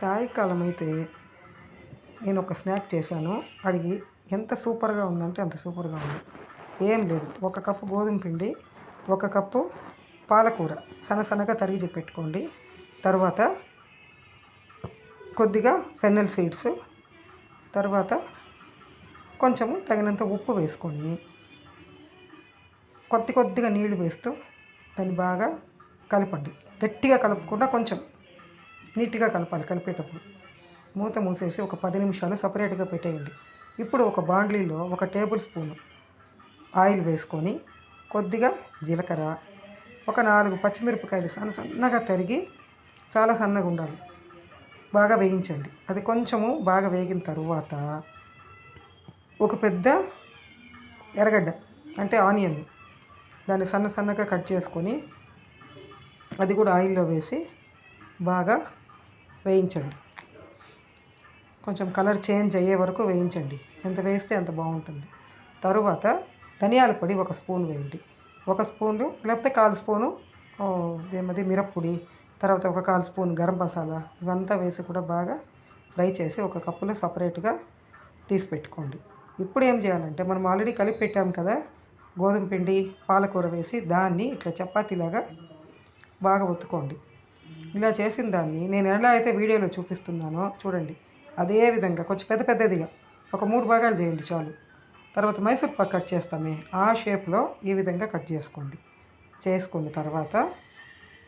సాయంకాలం అయితే నేను ఒక స్నాక్ చేశాను. అది ఎంత సూపర్గా ఉందంటే అంత సూపర్గా ఉంది. ఏం లేదు. ఒక కప్పు గోధుమ పిండి ఒక కప్పు పాలకూర. సన్న సన్నగా తరిగి పెట్టుకోండి. తర్వాత కొద్దిగా ఫెన్నెల్ సీడ్స్ తర్వాత కొంచెము తగినంత ఉప్పు వేసుకొని కొద్ది కొద్దిగా నీళ్ళు వేస్తూ దాన్ని బాగా కలపండి. గట్టిగా కలుపుకుండా కొంచెం నీట్గా కలపాలి కలిపేటప్పుడు. మూత మూసేసి ఒక పది నిమిషాలు సపరేట్గా పెట్టేయండి. ఇప్పుడు ఒక బాండ్లీలో ఒక టేబుల్ స్పూన్ ఆయిల్ వేసుకొని కొద్దిగా జీలకర్ర ఒక నాలుగు పచ్చిమిరపకాయలు సన్న సన్నగా తరిగి చాలా సన్నగా ఉండాలి. బాగా వేయించండి. అది కొంచెము బాగా వేగిన తరువాత ఒక పెద్ద ఎర్రగడ్డ అంటే ఆనియన్ దాన్ని సన్న సన్నగా కట్ చేసుకొని అది కూడా ఆయిల్లో వేసి బాగా వేయించండి. కొంచెం కలర్ చేంజ్ అయ్యే వరకు వేయించండి. ఎంత వేస్తే అంత బాగుంటుంది. తరువాత ధనియాల పొడి ఒక స్పూన్ వేయండి. ఒక స్పూను లేకపోతే కాలు స్పూను ఏమది మిరప్పొడి తర్వాత ఒక కాలు స్పూన్ గరం మసాలా ఇవంతా వేసి కూడా బాగా ఫ్రై చేసి ఒక కప్పులో సపరేట్గా తీసి పెట్టుకోండి. ఇప్పుడు ఏం చేయాలంటే మనం ఆల్రెడీ కలిపి పెట్టాం కదా గోధుమ పిండి పాలకూర వేసి దాన్ని ఇట్లా చపాతీలాగా బాగా ఒత్తుకోండి. ఇలా చేసిన దాన్ని నేను ఎలా అయితే వీడియోలో చూపిస్తున్నానో చూడండి. అదే విధంగా కొంచెం పెద్ద పెద్దదిగా ఒక మూడు భాగాలు చేయండి చాలు. తర్వాత మైసూర్ పాక్ కట్ చేస్తామే. ఆ షేప్లో ఈ విధంగా కట్ చేసుకోండి. చేసుకున్న తర్వాత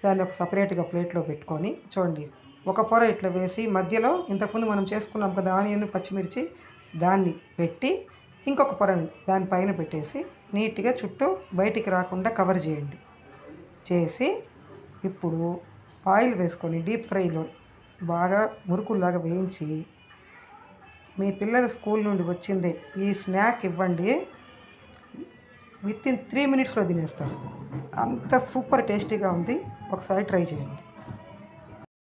దాన్ని ఒక సపరేట్గా ప్లేట్లో పెట్టుకొని చూడండి. ఒక పొర ఇట్లా వేసి మధ్యలో ఇంతకుముందు మనం చేసుకున్నాం కదా ఆనియన్ పచ్చిమిర్చి దాన్ని పెట్టి ఇంకొక పొరని దానిపైన పెట్టేసి నీట్గా చుట్టూ బయటికి రాకుండా కవర్ చేయండి. చేసి ఇప్పుడు ఆయిల్ వేసుకొని డీప్ ఫ్రైలో బాగా మురుకుల్లాగా వేయించి మీ పిల్లల స్కూల్ నుండి వచ్చిందే ఈ స్నాక్ ఇవ్వండి. విత్ ఇన్ త్రీ మినిట్స్లో తినేస్తారు. అంత సూపర్ టేస్టీగా ఉంది. ఒకసారి ట్రై చేయండి.